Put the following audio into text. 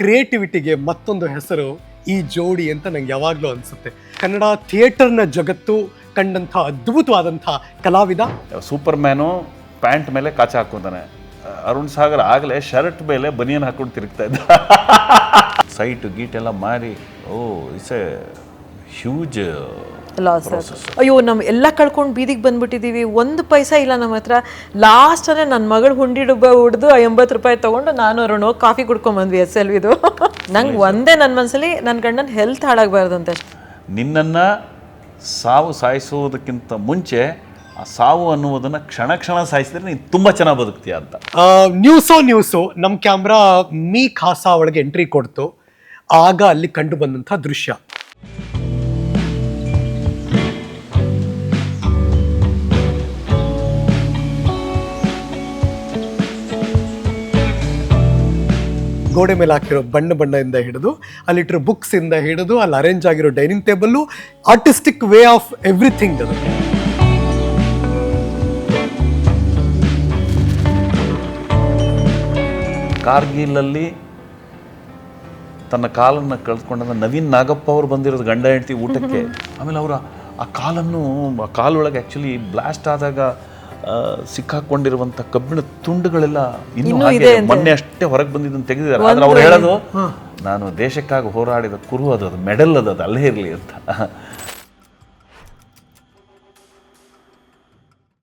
ಕ್ರಿಯೇಟಿವಿಟಿಗೆ ಮತ್ತೊಂದು ಹೆಸರು ಈ ಜೋಡಿ ಅಂತ ನಂಗೆ ಯಾವಾಗಲೂ ಅನಿಸುತ್ತೆ. ಕನ್ನಡ ಥಿಯೇಟರ್ನ ಜಗತ್ತು ಕಂಡಂಥ ಅದ್ಭುತವಾದಂಥ ಕಲಾವಿದ. ಸೂಪರ್ ಮ್ಯಾನು ಪ್ಯಾಂಟ್ ಮೇಲೆ ಕಾಚ ಹಾಕೊಂತಾನೆ ಅರುಣ್ ಸಾಗರ್ ಆಗಲೇ ಶರ್ಟ್ ಮೇಲೆ ಬನಿಯನ್ ಹಾಕೊಂಡು ತಿರುಗ್ತಾ ಇದ್ದ. ಸೈಟ್ ಗೀಟ್ ಎಲ್ಲ ಮಾರಿ, oh it's a huge loss ಅಯ್ಯೋ ನಮ್ಮ ಎಲ್ಲ ಕಳ್ಕೊಂಡು ಬೀದಿಗೆ ಬಂದ್ಬಿಟ್ಟಿದ್ದೀವಿ ಒಂದು ಪೈಸಾ ಇಲ್ಲ ನಮ್ಮ ಹತ್ರ. ಲಾಸ್ಟ್ ಅಂದ್ರೆ ನನ್ನ ಮಗಳು ಹುಂಡಿ ಡುಬ್ಬ ಹೊಡೆದು ಎಂಬತ್ತು ರೂಪಾಯಿ ತಗೊಂಡು ನಾನು ಅರುಣ್ ಹೋಗಿ ಕಾಫಿ ಕುಡ್ಕೊಂಡ್ ಬಂದ್ವಿ ಎಸ್ ಎಲ್ ಇದು ನಂಗೆ ಒಂದೇ ನನ್ನ ಮನಸ್ಸಲ್ಲಿ ನನ್ನ ಗಂಡನ ಹೆಲ್ತ್ ಹಾಳಾಗಬಾರ್ದು ಅಂತ. ನಿನ್ನನ್ನು ಸಾವು ಸಾಯಿಸುವುದಕ್ಕಿಂತ ಮುಂಚೆ ಆ ಸಾವು ಅನ್ನುವುದನ್ನು ಕ್ಷಣ ಕ್ಷಣ ಸಾಯಿಸಿದ್ರೆ ನೀನು ತುಂಬ ಚೆನ್ನಾಗಿ ಬದುಕ್ತೀಯ ಅಂತ. ಆ, ನ್ಯೂಸೋ ನ್ಯೂಸು ನಮ್ಮ ಕ್ಯಾಮ್ರಾ ಮೀ ಖಾಸಾ ಒಳಗೆ ಎಂಟ್ರಿ ಕೊಡ್ತು. ಆಗ ಅಲ್ಲಿ ಕಂಡು ಬಂದಂಥ ದೃಶ್ಯ. ಗೋಡೆ ಮೇಲೆ ಹಾಕಿರೋ ಬಣ್ಣ ಬಣ್ಣದಿಂದ ಹಿಡಿದು ಅಲ್ಲಿಟ್ಟಿರೋ ಬುಕ್ಸ್ ಇಂದ ಹಿಡಿದು ಅಲ್ಲಿ ಅರೇಂಜ್ ಆಗಿರೋ dining table artistic way of everything ಅದು. ಕಾರ್ಗಿಲಲ್ಲಿ ತನ್ನ ಕಾಲನ್ನು ಕಳೆದುಕೊಂಡ ನವೀನ್ ನಾಗಪ್ಪ ಅವರು ಬಂದಿರೋದು ಗಂಡ ಹೆಂಡತಿ ಊಟಕ್ಕೆ. ಆಮೇಲೆ ಅವರ ಆ ಕಾಲನ್ನು ಆ ಕಾಲೊಳಗೆ ಆ್ಯಕ್ಚುಲಿ ಬ್ಲಾಸ್ಟ್ ಆದಾಗ ಸಿಕ್ಕಾಕೊಂಡಿರುವಂಥ ಕಬ್ಬಿಣ ತುಂಡುಗಳೆಲ್ಲ ಇನ್ನೂ ಹಾಗೆ ಮೊನ್ನೆ ಅಷ್ಟೇ ಹೊರಗೆ ಬಂದಿದ್ದನ್ನು ತೆಗೆದಿದ್ದಾರೆ. ಆದ್ರೆ ಅವ್ರು ಹೇಳೋದು ನಾನು ದೇಶಕ್ಕಾಗಿ ಹೋರಾಡಿದ ಕುರು ಅದು ಅದು ಮೆಡಲ್ ಅದು ಅದು ಅಲ್ಲೇ ಇರಲಿ ಅಂತ.